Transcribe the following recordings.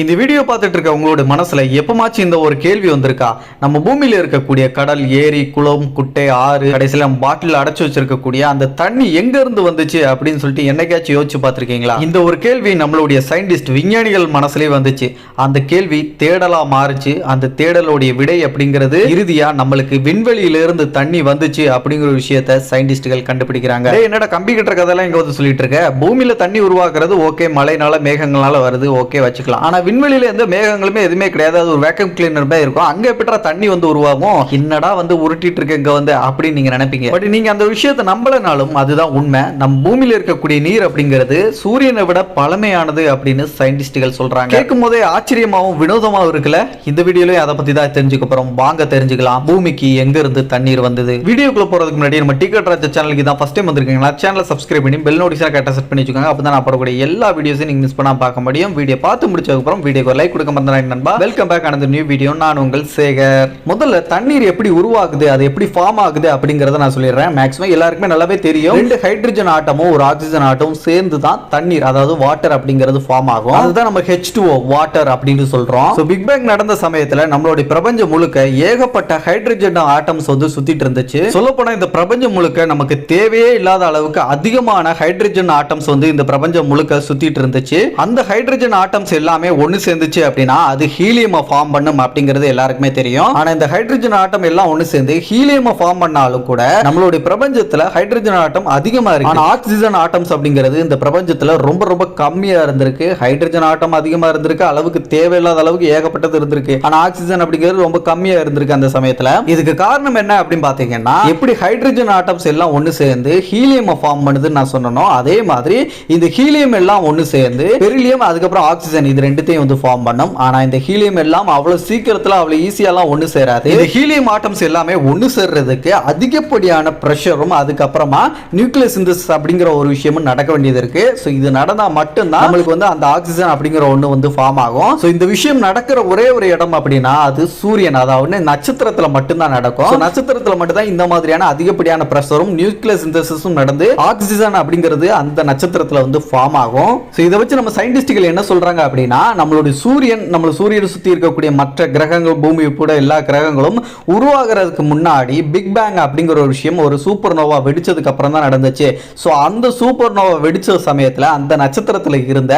இந்த வீடியோ பார்த்துட்டு இருக்க உங்களோட மனசுல எப்பமாச்சும் இந்த ஒரு கேள்வி வந்திருக்கா? நம்ம பூமியில இருக்கக்கூடிய கடல் ஏரி குளம் குட்டை ஆறு கடைசியில பாட்டில் அடைச்சு வச்சிருக்கக்கூடிய அந்த தண்ணி எங்க இருந்து வந்துச்சு அப்படின்னு சொல்லிட்டு என்னைக்காச்சும் யோசிச்சு பார்த்திருக்கீங்களா? இந்த ஒரு கேள்வி நம்மளுடைய சயின்டிஸ்ட் விஞ்ஞானிகள் மனசுலயே வந்துச்சு. அந்த கேள்வி தேடலா மாறுச்சு. அந்த தேடலுடைய விடை அப்படிங்கிறது இறுதியா நம்மளுக்கு விண்வெளியில இருந்து தண்ணி வந்துச்சு அப்படிங்கிற விஷயத்த சயின்டிஸ்டுகள் கண்டுபிடிக்கிறாங்க. என்னடா கம்பி கட்டுற கதையெல்லாம் இங்க வந்து சொல்லிட்டு இருக்க? பூமியில தண்ணி உருவாக்குறது ஓகே மழைனால மேகங்களால வருது ஓகே வச்சுக்கலாம். ஆனா விண்வெளியில எந்த மேகங்களுமே எதுவுமே கிடையாது. அது ஒரு வேக்கம் கிளீனர் தான் இருக்கும். அங்க எப்படி தண்ணி வந்து உருவாகும்? என்னடா வந்து உருட்டிட்டு இருக்கு இங்க வந்து அப்படின்னு நீங்க நினைப்பீங்க. பட் நீங்க அந்த விஷயத்தை நம்பலனாலும் அதுதான் உண்மை. நம் பூமியில இருக்கக்கூடிய நீர் அப்படிங்கிறது சூரியனை விட பழமையானது அப்படின்னு சயின்டிஸ்டுகள் சொல்றாங்க. கேட்கும் போதே ஆச்சரியமாவும் வினோதமாகவும் இருக்குல்ல? இந்த வீடியோலயும் அதை பத்தி தான் தெரிஞ்சுக்க போறோம். வாங்க தெரிஞ்சுக்கலாம். பூமிக்கு எங்க இருந்து தண்ணீர் வந்தது? வீடியோக்குள்ள போறதுக்கு முன்னாடி நம்ம டிக்கெட் ராஜா சேனலுக்கு தான் ஃபர்ஸ்ட் டைம் வந்திருக்கீங்களா? சேனலை சப்ஸ்கிரைப் பண்ணி பெல் நோட்டிஸா கரெக்டாக செட் பண்ணி வச்சுக்கோங்க. அப்பதான் நான் போடக்கூடிய எல்லா வீடியோஸையும் நீங்கள் மிஸ் பண்ணால் பார்க்க முடியும். வீடியோ பார்த்து முடிச்சதுக்கப்புறம் வீடியோக்கு லைக் கொடுக்க மறந்துடாதீங்க நண்பா. வெல்கம் பேக் ஆனது நியூ வீடியோ நான் உங்கள் சேகர். முதல்ல தண்ணீர் எப்படி உருவாகுது அது எப்படி ஃபார்ம் ஆகுது அப்படிங்கறத நான் சொல்லிடுறேன். மேக்ஸிமம் எல்லாருக்குமே நல்லாவே தெரியும். ரெண்டு ஹைட்ரஜன் ஆட்டமும் ஒரு ஆக்சிஜன் ஆட்டமும் சேர்ந்து தான் தண்ணீர் அதாவது வாட்டர் அப்படிங்கிறது ஃபார்ம் ஆகும். அதுதான் நம்ம ஹெச் டூ வாட்டர் அப்படின்னு சொல்றோம். ஸோ பிக் பேங் நடந்த சமயத்துல நம்மளுடைய பிரபஞ்சம் முழுக்க ஏகப்பட்ட ஹைட்ரஜன் ஆட்டம்ஸ் வந்து சுத்திட்டு இருந்துச்சு. சொல்ல போனா இந்த பிரபஞ்சம் முழுக்க நமக்கு தேவையே இல்லாத அளவுக்கு அதிகமான ஹைட்ரஜன் ஆட்டம்ஸ் வந்து இந்த பிரபஞ்சம் முழுக்க சுத்திட்டு இருந்துச்சு. அந்த ஹைட்ரஜன் ஆட்டம்ஸ் எல்லாமே ஒன்று சேர்ந்துச்சு அப்படின்னா அது ஹீலியமை ஃபார்ம் பண்ணும் அப்படிங்கிறது எல்லாருக்குமே தெரியும். ஆனால் இந்த ஹைட்ரஜன் ஆட்டம் எல்லாம் ஒன்று சேர்ந்து ஹீலியமை ஃபார்ம் பண்ணாலும் கூட நம்மளுடைய பிரபஞ்சத்தில் ஹைட்ரஜன் ஆட்டம் அதிகமாக இருக்கு. ஆனால் ஆக்சிஜன் ஆட்டம்ஸ் அப்படிங்கிறது இந்த பிரபஞ்சத்தில் ரொம்ப ரொம்ப கம்மியாக இருந்திருக்கு. ஹைட்ரஜன் ஆட்டம் அதிகமாக இருந்திருக்கு. அளவுக்கு தேவையில்லாத அளவுக்கு ஏகப்பட்டது இருந்திருக்கு. ஆனால் ஆக்சிஜன் அப்படிங்கிறது ரொம்ப கம்மியாக இருந்திருக்கு அந்த சமயத்துல. இதுக்கு காரணம் என்ன அப்படின்னு பார்த்தீங்கன்னா எப்படி ஹைட்ரஜன் ஆட்டம்ஸ் எல்லாம் ஒன்று சேர்ந்து ஹீலியமை ஃபார்ம் பண்ணுதுன்னு நான் சொன்னோம் அதே மாதிரி இந்த ஹீலியம் எல்லாம் ஒன்று சேர்ந்து பெரிலியம் அதுக்கப்புறம் ஆக்சிஜன் இது ரெண்டுத்தையும் வந்து ஃபார்ம் பண்ணும். ஆனா இந்த ஹீலியம் எல்லாம் அவ்வளவு சீக்கிரத்துல அவ்வளவு ஈஸியாலாம் ஒன்று சேராது. இந்த ஹீலியம் ஆட்டம்ஸ் எல்லாமே ஒன்று சேர்றதுக்கு அதிகப்படியான ப்ரெஷரும் அதுக்கப்புறமா நியூக்ளியஸ் சிந்தசிஸ் அப்படிங்கிற ஒரு விஷயமும் நடக்க வேண்டியது இருக்கு. ஸோ இது நடந்தால் மட்டும்தான் நம்மளுக்கு வந்து அந்த ஆக்சிஜன் அப்படிங்கிற ஒன்று வந்து ஃபார்ம் ஆகும். ஸோ இந்த விஷயம் நடக்கிற ஒரே ஒரு இடம் அப்படின்னா அது சூரியன். அதாவது நட்சத்திரத்தில் மட்டும்தான் நடக்கும். நட்சத்திரத்தில் மட்டும்தான் இந்த மாதிரியான அதிகப்படியான ப்ரெஷரும் நியூக்ளியஸ் சிந்தசிஸும் நடந்து ஆக்சிஜன் அப்படிங்கிறது அந்த நட்சத்திரத்தில் வந்து ஃபார்ம் ஆகும். ஸோ இதை வச்சு நம்ம சயின்டிஸ்டுகள் என்ன சொல்றாங்க அப்படின்னா நம்மளுடைய சூரியன் நம்ம சூரியனை சுற்றி இருக்கக்கூடிய மற்ற கிரகங்கள் பூமி கூட எல்லா கிரகங்களும் உருவாகிறதுக்கு முன்னாடி பிக் பேங் அப்படிங்கிற ஒரு விஷயம் ஒரு சூப்பர் நோவா வெடிச்சதுக்கு அப்புறம் தான் நடந்துச்சு. ஸோ அந்த சூப்பர் நோவா வெடிச்ச சமயத்தில் அந்த நட்சத்திரத்தில் இருந்த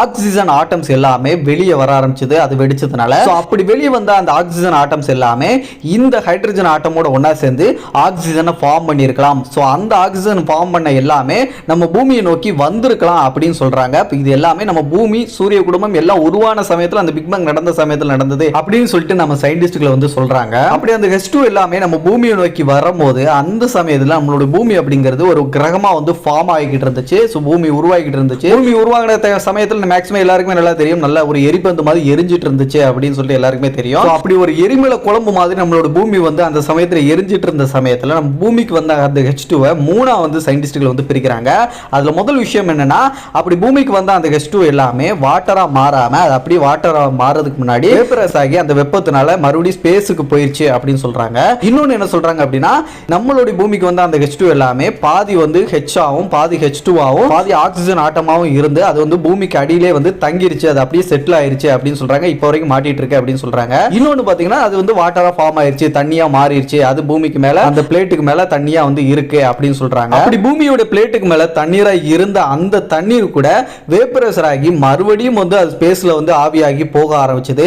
ஆக்சிஜன் ஆட்டம்ஸ் எல்லாமே வெளியே வர ஆரம்பிச்சது அது வெடிச்சதுனால. ஸோ அப்படி வெளியே வந்த அந்த ஆக்சிஜன் ஆட்டம்ஸ் எல்லாமே இந்த ஹைட்ரஜன் ஆட்டமோட ஒன்றா சேர்ந்து ஆக்சிஜனை ஃபார்ம் பண்ணியிருக்கலாம். ஸோ அந்த ஆக்சிஜன் ஃபார்ம் பண்ண எல்லாமே நம்ம பூமியை நோக்கி வந்திருக்கலாம் அப்படின்னு சொல்கிறாங்க இது எல்லாமே நம்ம பூமி சூரிய குடும்பம் எல்லாம் உருவான சமயத்துல அந்த பிக் பேங் நடந்த சமயத்துல நடந்தது அப்படின்னு சொல்லிட்டு நம்ம சயின்டிஸ்டுகளை வந்து சொல்றாங்க. அப்படி அந்த ஹெச் டூ எல்லாமே நம்ம பூமியை நோக்கி வரும்போது அந்த சமயத்துல நம்மளோட பூமி அப்படிங்கிறது ஒரு கிரகமா வந்து ஃபார்ம் ஆகிக்கிட்டு இருந்துச்சு. ஸோ பூமி உருவாகிட்டு இருந்துச்சு. பூமி உருவாகின சமயத்தில் சமயத்துல மேக்ஸிமம் எல்லாருக்குமே நல்லா தெரியும். நல்ல ஒரு எரிபந்து மாதிரி எரிஞ்சிட்டு இருந்துச்சு அப்படின்னு சொல்லிட்டு எல்லாருக்குமே தெரியும். அப்படி ஒரு எரிமலை குழம்பு மாதிரி நம்மளோட பூமி வந்து அந்த சமயத்துல எரிஞ்சிட்டு இருந்த சமயத்துல நம்ம பூமிக்கு வந்த அந்த ஹெச் டூவை மூணா வந்து சயின்டிஸ்டுகள் வந்து பிரிக்கிறாங்க. அதுல முதல் விஷயம் என்னன்னா அப்படி பூமிக்கு வந்த அந்த ஹெச் டூ எல்லாமே வாட்டரா மாறாம அது அப்படியே வாட்டரா மாறதுக்கு முன்னாடி வேப்பரஸ் ஆகி அந்த வெப்பத்தினால மறுபடியும் ஸ்பேஸுக்கு போயிருச்சு அப்படின்னு சொல்றாங்க. இன்னொன்னு என்ன சொல்றாங்க அப்படின்னா நம்மளுடைய பூமிக்கு வந்த அந்த ஹெச் டூ எல்லாமே பாதி வந்து ஹெச் ஆகும் பாதி ஹெச் டூ ஆகும் பாதி ஆக்சிஜன் ஆட்டமாவும் இருந்து அது வந்து பூமிக்கு அடியிலே வந்து தங்கிருச்சு அது அப்படியே செட்டில் ஆயிருச்சு அப்படின்னு சொல்றாங்க. இப்போ வரைக்கும் மாட்டிட்டு இருக்கு அப்படின்னு சொல்றாங்க. இன்னொன்னு பாத்தீங்கன்னா அது வந்து வாட்டரா ஃபார்ம் ஆயிருச்சு தண்ணியா மாறிடுச்சு அது பூமிக்கு மேல அந்த பிளேட்டுக்கு மேல தண்ணியா வந்து இருக்கு அப்படின்னு சொல்றாங்க. அப்படி பூமியோட பிளேட்டுக்கு மேல தண்ணீரா இருந்த அந்த தண்ணீர் கூட வேப்பரசர் ஆகி மறுபடியும் வந்து அது ஸ்பேஸ்ல வந்து ஆவியாகி போக ஆரம்பிச்சது.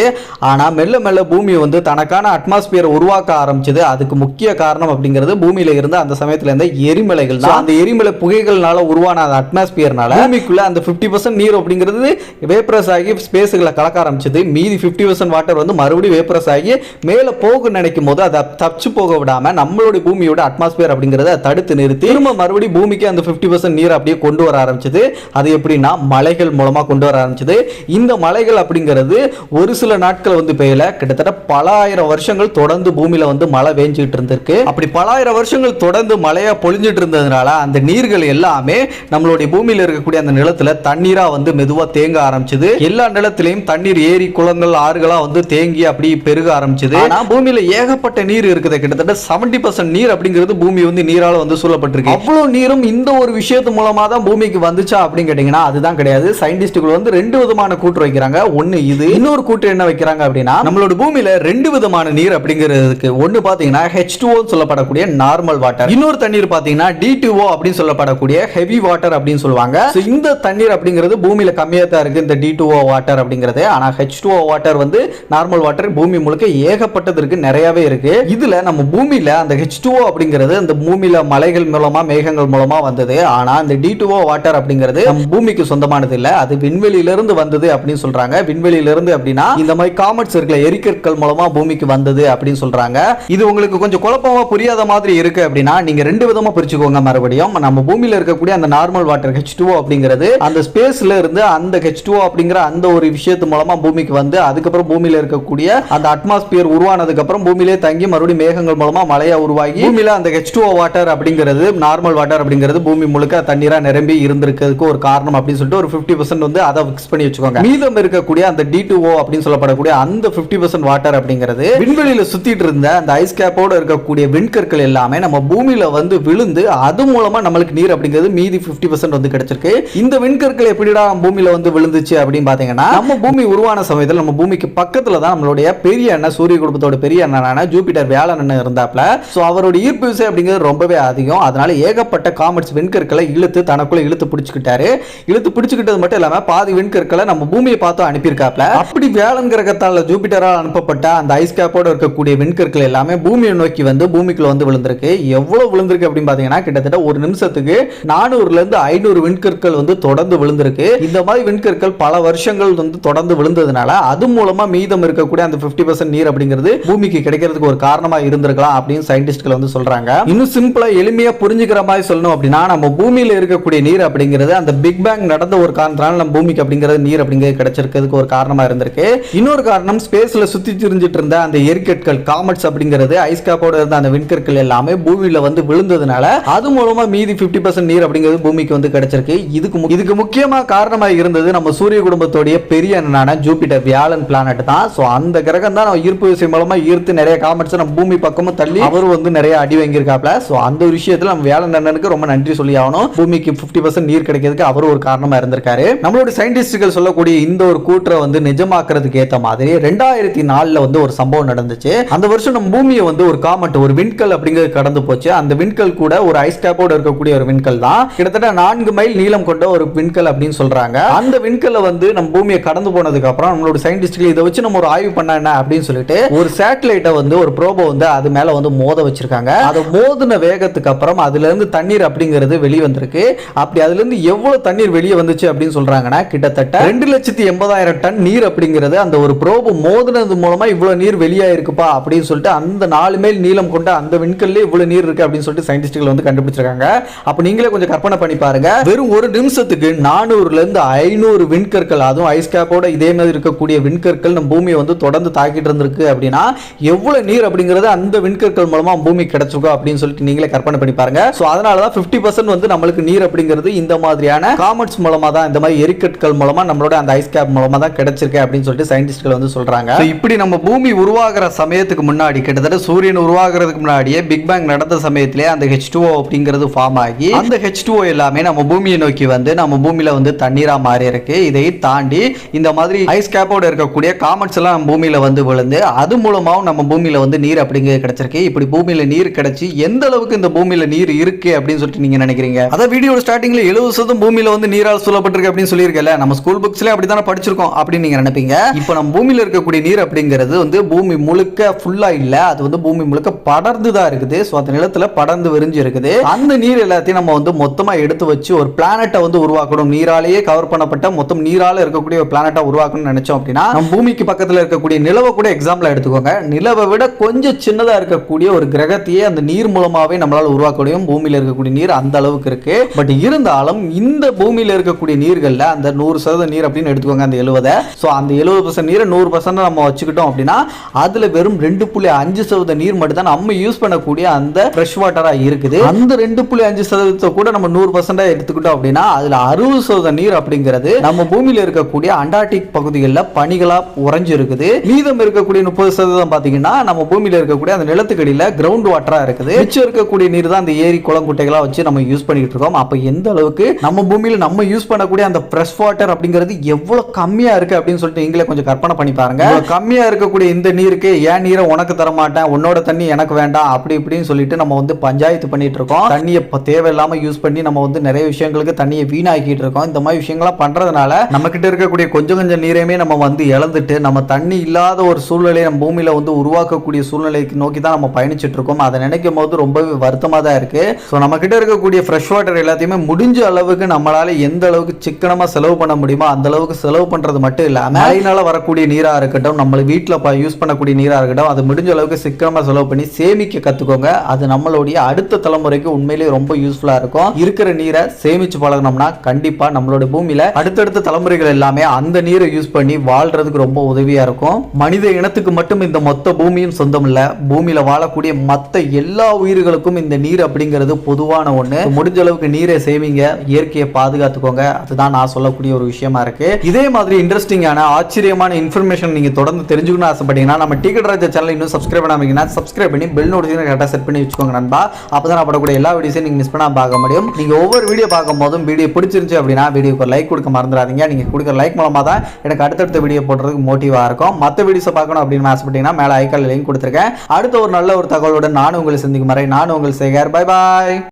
ஆனா மெல்ல மெல்ல பூமி வந்து தனக்கான அட்மாஸ்பியர் உருவாக்க ஆரம்பிச்சது. அதுக்கு முக்கிய காரணம் அப்படிங்கிறது பூமியில இருந்த அந்த சமயத்துல இருந்த எரிமலைகள் தான். அந்த எரிமலை புகைகள்னால உருவான அந்த அட்மாஸ்பியர்னால பூமிக்குள்ள அந்த 50% நீர் அப்படிங்கிறது வேப்பரஸ் ஆகி ஸ்பேஸுகளை கலக்க ஆரம்பிச்சது. மீதி 50% பர்சன்ட் வாட்டர் வந்து மறுபடியும் வேப்பரஸ் ஆகி மேல போக நினைக்கும் போது அதை தப்பிச்சு போக விடாம நம்மளுடைய பூமியோட அட்மாஸ்பியர் அப்படிங்கறத தடுத்து நிறுத்தி திரும்ப மறுபடியும் பூமிக்கு அந்த 50% பர்சன்ட் நீர் அப்படியே கொண்டு வர ஆரம்பிச்சது. அது எப்படின்னா மலைகள் மூலமா கொண்டு வர ஆரம்பிச்சது. இந்த மலைகள் அப்படிங்கிறது ஒரு சில நாட்கள் வந்து பெய்யல. கிட்டத்தட்ட பல ஆயிரம் வருஷங்கள் தொடர்ந்து பூமியில வந்து மழை வேஞ்சிட்டு இருந்திருக்கு. அப்படி பல ஆயிரம் வருஷங்கள் தொடர்ந்து மழையா பொழிஞ்சிட்டு இருந்ததுனால அந்த நீர்கள் எல்லாமே நம்மளுடைய பூமியில இருக்கக்கூடிய அந்த நிலத்துல தண்ணீரா வந்து மெதுவா தேங்க ஆரம்பிச்சது. எல்லா நிலத்திலையும் தண்ணீர் ஏரி குளங்கள் ஆறுகளா வந்து தேங்கி அப்படி பெருக ஆரம்பிச்சது. ஆனா பூமியில ஏகப்பட்ட நீர் இருக்குது கிட்டத்தட்ட 70% பர்சன்ட் நீர் அப்படிங்கிறது பூமி வந்து நீரால வந்து சூழப்பட்டிருக்கு. அவ்வளவு நீரும் இந்த ஒரு விஷயத்து மூலமா தான் பூமிக்கு வந்துச்சா அப்படின்னு கேட்டீங்கன்னா அதுதான் கிடையாது. சயின்டிஸ்டுகள் வந்து ரெண்டு விதமான கூற்று வைக்கிறாங்க. ஒன்னு இது. இன்னொரு கூற்று என்ன வைக்கிறாங்க அப்படின்னா நம்மளோட பூமியில ரெண்டு விதமான நீர் அப்படிங்கிறதுக்கு ஒன்னு பாத்தீங்கன்னா ஹெச் சொல்லப்படக்கூடிய நார்மல் வாட்டர் இன்னொரு தண்ணீர் பாத்தீங்கன்னா டி அப்படின்னு சொல்லப்படக்கூடிய ஹெவி வாட்டர் அப்படின்னு சொல்லுவாங்க. இந்த தண்ணீர் அப்படிங்கிறது பூமியில கம்மியா தான் இருக்கு இந்த டி வாட்டர் அப்படிங்கிறது. ஆனா ஹெச் வாட்டர் வந்து நார்மல் வாட்டர் பூமி முழுக்க ஏகப்பட்டது இருக்கு நிறையவே இருக்கு. இதுல நம்ம பூமியில அந்த ஹெச் அப்படிங்கிறது அந்த பூமியில மலைகள் மூலமா மேகங்கள் மூலமா வந்தது. ஆனா இந்த டி வாட்டர் அப்படிங்கிறது நம்ம பூமிக்கு சொந்தமானது இல்ல. அது விண்வெளியில இருந்து வந்தது அப்படின்னு சொல்றாங்க. விண்வெளியில இருந்து அப்படின்னா இந்த மாதிரி காமெட்ஸ் இருக்குல்ல எரிக்கற்கள் மூலமா பூமிக்கு வந்தது அப்படின்னு சொல்றாங்க. இது உங்களுக்கு கொஞ்சம் குழப்பமா புரியாத மாதிரி இருக்கு அப்படின்னா நீங்க ரெண்டு விதமா பிரிச்சுக்கோங்க மறுபடியும். நம்ம பூமியில இருக்கக்கூடிய அந்த நார்மல் வாட்டர் ஹெச் அப்படிங்கிறது அந்த ஸ்பேஸ்ல இருந்து அந்த ஹெச் அப்படிங்கிற அந்த ஒரு விஷயத்து மூலமா பூமிக்கு வந்து அதுக்கப்புறம் பூமியில இருக்கக்கூடிய அந்த அட்மாஸ்பியர் உருவானதுக்கு அப்புறம் பூமியிலே தங்கி மறுபடியும் மேகங்கள் மூலமா மழையா உருவாகி பூமியில அந்த ஹெச் வாட்டர் அப்படிங்கிறது நார்மல் வாட்டர் அப்படிங்கிறது பூமி முழுக்க தண்ணீரா நிரம்பி இருந்திருக்கிறதுக்கு ஒரு காரணம் அப்படின்னு சொல்லிட்டு ஒரு 50% வந்து அதை ஃபிக்ஸ் பண்ணி வச்சுக்கோங்க. மீதம் இருக்கக்கூடிய அந்த டி டூ அப்படின்னு சொல்லப்படக்கூடிய அந்த 50% வாட்டர் அப்படிங்கிறது விண்வெளியில சுத்திட்டு இருந்த அந்த ஐஸ் கேப்போட இருக்கக்கூடிய விண்கற்கள் எல்லாமே நம்ம பூமியில வந்து விழுந்து அது மூலமா நம்மளுக்கு நீர் அப்படிங்கிறது மீதி 50% வந்து கிடைச்சிருக்கு. இந்த விண்கற்கள் எப்படிடா பூமியில வந்து விழுந்துச்சு அப்படின்னு பாத்தீங்கன்னா நம்ம பூமி உருவான சமயத்தில் நம்ம பூமிக்கு பக்கத்துல தான் நம்மளுடைய பெரிய அண்ணன் சூரிய குடும்பத்தோட பெரிய அண்ணனான ஜூபிட்டர் வியாழன் அண்ணன் இருந்தாப்ல. ஸோ அவரோட ஈர்ப்பு விசை அப்படிங்கிறது ரொம்பவே அதிகம். அதனால ஏகப்பட்ட காமெட்ஸ் விண்கற்களை இழுத்து தனக்குள்ள இழுத்து பிடிச்சிக்கிட்டாரு. இழுத்து பிடிச்சிக்கிட்டது மட்டும் இல்லாம பாதி விண்கற்களை நம்ம பூமி பூமியை பார்த்து அனுப்பியிருக்காப்ல. அப்படி வியாழன் கிரகத்தால ஜூபிட்டரால் அனுப்பப்பட்ட அந்த ஐஸ் கேப்போட இருக்கக்கூடிய விண்கற்கள் எல்லாமே பூமியை நோக்கி வந்து பூமிக்குள்ள வந்து விழுந்திருக்கு. எவ்வளவு விழுந்திருக்கு அப்படின்னு பாத்தீங்கன்னா கிட்டத்தட்ட ஒரு நிமிஷத்துக்கு நானூறுல இருந்து ஐநூறு விண்கற்கள் வந்து தொடர்ந்து விழுந்திருக்கு. இந்த மாதிரி விண்கற்கள் பல வருஷங்கள் வந்து தொடர்ந்து விழுந்ததுனால அது மூலமா மீதம் இருக்கக்கூடிய அந்த 50% நீர் அப்படிங்கிறது பூமிக்கு கிடைக்கிறதுக்கு ஒரு காரணமா இருந்திருக்கலாம் அப்படின்னு சயின்டிஸ்ட்கள் வந்து சொல்றாங்க. இன்னும் சிம்பிளா எளிமையா புரிஞ்சுக்கிற மாதிரி சொல்லணும் அப்படின்னா நம்ம பூமியில இருக்கக்கூடிய நீர் அப்படிங்கிறது அந்த பிக் பேங் நடந்த ஒரு காரணத்தினால நம்ம பூமிக்கு அப்படிங்கிறது நீர் அப்படிங்கிறது கிடைச்சிருக்கிறதுக்கு ஒரு காரணமா இருந்திருக்கு. இன்னொரு காரணம் ஸ்பேஸ்ல சுத்தி திரிஞ்சிட்டு இருந்த அந்த எரிக்கற்கள் காமெட்ஸ் அப்படிங்கிறது ஐஸ்காப்போட இருந்த அந்த விண்கற்கள் எல்லாமே பூமியில வந்து விழுந்ததுனால அது மூலமா மீதி 50% நீர் அப்படிங்கிறது பூமிக்கு வந்து கிடைச்சிருக்கு. இதுக்கு மு- இதுக்கு முக்கியமா காரணமாக இருந்தது நம்ம சூரிய குடும்பத்தோடைய பெரிய அண்ணனான ஜூபிட்டர் வியாழன் பிளானட் தான். ஸோ அந்த கிரகம் தான் நம்ம ஈர்ப்பு விசை மூலமா ஈர்த்து நிறைய காமெட்ஸ் நம்ம பூமி பக்கமும் தள்ளி அவர் வந்து நிறைய அடி வாங்கியிருக்காப்ல ஸோ அந்த ஒரு விஷயத்துல நம்ம வியாழன் அண்ணனுக்கு ரொம்ப நன்றி சொல்லி ஆகணும். பூமிக்கு 50% நீர் கிடைக்கிறதுக்கு அவர் ஒரு காரணமா இருந்திருக்காரு. நம்மளோட சயின்டிஸ்டுகள் சொல்லக்கூடிய இந்த ஒரு கூற்றை வந்து நிஜமாக்குறதுக்கு ஏத்த மாதிரி ரெண்டாயிரத்தி நாலுல வந்து ஒரு சம்பவம் நடந்துச்சு. அந்த வருஷம் நம்ம பூமியை வந்து ஒரு காமெண்ட் ஒரு விண்கல் அப்படிங்கிறது கடந்து போச்சு. அந்த விண்கல் கூட ஒரு ஐஸ் கேப்போட இருக்கக்கூடிய ஒரு விண்கல் தான். கிட்டத்தட்ட நான்கு மைல் நீளம் கொண்ட ஒரு விண்கல் அப்படின்னு சொல்றாங்க. அந்த விண்கல்ல வந்து நம்ம பூமியை கடந்து போனதுக்கு அப்புறம் நம்மளோட சயின்டிஸ்ட்கள் இதை வச்சு நம்ம ஒரு ஆய்வு பண்ண என்ன அப்படின்னு சொல்லிட்டு ஒரு சேட்டலைட்டை வந்து ஒரு ப்ரோபோ வந்து அது மேல வந்து மோத வச்சிருக்காங்க. அதை மோதின வேகத்துக்கு அப்புறம் அதுல இருந்து தண்ணீர் அப்படிங்கிறது வெளியே வந்திருக்கு அப்படி அதுல இருந்து எவ்வளவு தண்ணீர் வெளியே வந்துச்சு அப்படின்னு சொல்றாங்கன்னா கிட்டத்தட்ட ரெண்டு லட்சத்தி எண்பதாயிரம் டன் நீர் அப்படிங்கிறது அந்த ஒரு ப்ரோபு மோதினது மூலமா இவ்வளோ நீர் வெளியாயிருக்குப்பா அப்படின்னு சொல்லிட்டு அந்த நாலு மேல் நீளம் கொண்ட அந்த விண்கல்லே இவ்வளவு நீர் இருக்குது அப்படின்னு சொல்லிட்டு சயின்டிஸ்ட்கள் வந்து கண்டுபிடிச்சிருக்காங்க. அப்ப நீங்களே கொஞ்சம் கற்பனை பண்ணி பாருங்க. வெறும் ஒரு நிமிஷத்துக்கு நானூறுல இருந்து ஐநூறு விண்கற்கள் அதுவும் ஐஸ் கேப்போட இதே மாதிரி இருக்கக்கூடிய விண்கற்கள் நம்ம பூமியை வந்து தொடர்ந்து தாக்கிட்டு இருந்திருக்கு அப்படின்னா எவ்வளோ நீர் அப்படிங்கிறது அந்த விண்கற்கள் மூலமா பூமி கிடைச்சிருக்கும் அப்படின்னு சொல்லிட்டு நீங்களே கற்பனை பண்ணி பாருங்க. ஸோ அதனால தான் ஃபிஃப்டி பர்சன்ட் வந்து நம்மளுக்கு நீர் அப்படிங்கிறது இந்த மாதிரியான காமெட்ஸ் மூலமா தான் இந்த மாதிரி எரிக்கற்கள் மூலமாக நம்மளோட அந்த ஐஸ் கேப் மூலமாக தான் கிடைச்சிருக்கு அப்படின்னு சொல்லிட்டு சயின்டிஸ்ட்கள் வந்து சொல்றாங்க. இப்படி நம்ம பூமி உருவாகிற சமயத்துக்கு முன்னாடி கிட்டத்தட்ட சூரியன் உருவாகிறதுக்கு முன்னாடியே பிக் பேங் நடந்த சமயத்திலே அந்த ஹெச் அப்படிங்கிறது ஃபார்ம் ஆகி அந்த ஹெச் எல்லாமே நம்ம பூமியை நோக்கி வந்து நம்ம பூமியில வந்து தண்ணீராக மாறி இருக்கு. இதை தாண்டி இந்த மாதிரி ஐஸ் கேப்போடு இருக்கக்கூடிய காமெட்ஸ் எல்லாம் நம்ம பூமியில வந்து விழுந்து அது மூலமாவும் நம்ம பூமியில வந்து நீர் அப்படிங்கிறது கிடைச்சிருக்கு. இப்படி பூமியில் நீர் கிடைச்சி எந்த அளவுக்கு இந்த பூமியில நீர் இருக்கு அப்படின்னு சொல்லிட்டு நீங்க நினைக்கிறீங்க? அதான் வீடியோ ஸ்டார்டிங்ல எழுபது சதம் பூமியில வந்து நீரால் சொல்லப்பட்டிருக்கு அப்படின்னு சொல்லியிருக்கல நம்ம ஸ்கூல் புக்ஸ்ல அப்படித்தானே படிச்சிருக்கோம் அப்படின்னு நீங்க நினைப்பீங்க. இப்போ நம்ம பூமியில இருக்கக்கூடிய நீர் அப்படிங்கிறது வந்து பூமி முழுக்க ஃபுல்லா இல்ல அது வந்து பூமி முழுக்க படர்ந்து தான் இருக்குது. ஸோ அந்த நிலத்துல படர்ந்து விரிஞ்சு இருக்குது. அந்த நீர் எல்லாத்தையும் நம்ம வந்து மொத்தமா எடுத்து வச்சு ஒரு பிளானட்டை வந்து உருவாக்கணும். நீராலேயே கவர் பண்ணப்பட்ட மொத்தம் நீரால இருக்கக்கூடிய ஒரு பிளானட்டை உருவாக்கணும்னு நினைச்சோம் அப்படின்னா நம்ம பூமிக்கு பக்கத்துல இருக்கக்கூடிய நிலவை கூட எக்ஸாம்பிள் எடுத்துக்கோங்க. நிலவை விட கொஞ்சம் சின்னதா இருக்கக்கூடிய ஒரு கிரகத்தையே அந்த நீர் மூலமாவே நம்மளால உருவாக்க முடியும். பூமியில இருக்கக்கூடிய நீர் அந்த அளவுக்கு இருக்கு. பட் இருந்தாலும் இந்த பூமியில இருக்கக்கூடிய நீர்கள்ல அந்த நூறு சதவீத நீர் அப்படின்னு எடுத்துக்கோங்க. அந்த எழுபதை ஸோ அந்த எழுபது பர்சன்ட் நீரை நூறு பர்சன்ட் நம்ம வச்சுக்கிட்டோம் அப்படின்னா அதுல வெறும் ரெண்டு புள்ளி அஞ்சு சதவீத நீர் மட்டும் தான் நம்ம யூஸ் பண்ணக்கூடிய அந்த ஃப்ரெஷ் வாட்டரா இருக்குது. அந்த ரெண்டு புள்ளி அஞ்சு சதவீதத்தை கூட நம்ம நூறு பர்சன்டாக எடுத்துக்கிட்டோம் அப்படின்னா அதுல அறுபது சதவீத நீர் அப்படிங்கிறது நம்ம பூமியில் இருக்கக்கூடிய அண்டார்டிக் பகுதிகளில் பனிகளாக உறைஞ்சு இருக்குது மீதம் இருக்கக்கூடிய முப்பது சதவீதம் பார்த்தீங்கன்னா நம்ம பூமியில் இருக்கக்கூடிய அந்த நிலத்துக்கடியில் கிரவுண்ட் வாட்டராக இருக்குது. மிச்சம் இருக்கக்கூடிய நீர் தான் அந்த ஏரி குளம் குட்டைகளாக வச்சு நம்ம யூஸ் பண்ணிக்கிட்டு இருக்கோம். அப்போ எந்த அளவுக்கு நம்ம பூமியில நம்ம யூஸ் பண்ணக்கூடிய அந்த ஃப்ரெஷ் வாட்டர் அப்படிங்கிறது எவ்வளவு இவ்வளோ கம்மியாக இருக்குது அப்படின்னு சொல்லிட்டு நீங்களே கொஞ்சம் கற்பனை பண்ணி பாருங்க. கம்மியாக இருக்கக்கூடிய இந்த நீருக்கு ஏன் நீரை உனக்கு தர மாட்டேன் உன்னோட தண்ணி எனக்கு வேண்டாம். அப்படி இப்படின்னு சொல்லிட்டு நம்ம வந்து பஞ்சாயத்து பண்ணிட்டு இருக்கோம். தண்ணியை இப்போ தேவையில்லாமல் யூஸ் பண்ணி நம்ம வந்து நிறைய விஷயங்களுக்கு தண்ணியை வீணாக்கிட்டு இருக்கோம். இந்த மாதிரி விஷயங்கள்லாம் பண்ணுறதுனால நம்மக்கிட்ட இருக்கக்கூடிய கொஞ்சம் கொஞ்சம் நீரையுமே நம்ம வந்து இழந்துட்டு நம்ம தண்ணி இல்லாத ஒரு சூழ்நிலையை நம்ம பூமியில் வந்து உருவாக்கக்கூடிய சூழ்நிலைக்கு நோக்கி தான் நம்ம பயணிச்சுட்டு இருக்கோம். அதை நினைக்கும் போது ரொம்பவே வருத்தமாக தான் இருக்குது ஸோ நம்மக்கிட்ட இருக்கக்கூடிய ஃப்ரெஷ் வாட்டர் எல்லாத்தையுமே முடிஞ்ச அளவுக்கு நம்மளால் எந்த அளவுக்கு சிக்கனமாக செலவு பண்ண முடியுமோ அந்த அளவுக்கு செலவு பண்றது மட்டும் இல்லாமல் மழையினால் வரக்கூடிய நீரா இருக்கட்டும் நம்ம வீட்டில் யூஸ் பண்ணக்கூடிய நீரா இருக்கட்டும் அது முடிஞ்ச அளவுக்கு சிக்கனமா செலவு பண்ணி சேமிக்க கத்துக்கோங்க. அது நம்மளுடைய அடுத்த தலைமுறைக்கு உண்மையிலேயே ரொம்ப யூஸ்ஃபுல்லா இருக்கும். இருக்கிற நீரை சேமிச்சு பழகினோம்னா கண்டிப்பா நம்மளோட பூமியில அடுத்தடுத்த தலைமுறைகள் எல்லாமே அந்த நீரை யூஸ் பண்ணி வாழ்கிறதுக்கு ரொம்ப உதவியா இருக்கும். மனித இனத்துக்கு மட்டும் இந்த மொத்த பூமியும் சொந்தம் இல்லை. பூமியில வாழக்கூடிய மற்ற எல்லா உயிர்களுக்கும் இந்த நீர் அப்படிங்கிறது பொதுவான ஒண்ணு. முடிஞ்ச அளவுக்கு நீரை சேமிங்க. இயற்கையை பாதுகாத்துக்கோங்க. அதுதான் நான் சொல்லக்கூடிய ஒரு விஷயமா இருக்கு. இதே மாதிரி இன்ட்ரெஸ்டிங்கான ஆச்சரியமான இன்ஃபர்மேஷன் நீங்கள் தொடர்ந்து தெரிஞ்சுக்கணும்னு ஆசைப்பட்டீங்கன்னா நம்ம டிக்கெட் ராஜா சேனல் இன்னும் சப்ஸ்கிரைப் பண்ணாமீங்கன்னா சப்ஸ்கிரைப் பண்ணி பெல் நோட்டிஃபிகேஷன் கரெக்டாக செட் பண்ணி வச்சுக்கோங்க நண்பா. அப்பதான் நான் படக்கூடிய எல்லா வீடியோஸையும் நீங்கள் மிஸ் பண்ணால் பார்க்க முடியும். நீங்கள் ஒவ்வொரு வீடியோ பார்க்கும் போதும் வீடியோ பிடிச்சிருந்துச்சு அப்படின்னா வீடியோக்கு லைக் கொடுக்க மறந்துடாதீங்க. நீங்கள் கொடுக்குற லைக் மூலமாக தான் எனக்கு அடுத்தடுத்த வீடியோ போடுறதுக்கு மோட்டிவாக இருக்கும். மற்ற வீடியோஸை பார்க்கணும் அப்படின்னு ஆசைப்பட்டீங்கன்னா மேலே ஐக்கால் லிங்க் கொடுத்துருக்கேன். அடுத்த ஒரு நல்ல ஒரு தகவலுடன் நானும் உங்களை சந்திக்கும் வரை நானும் உங்கள் சேகர். Bye bye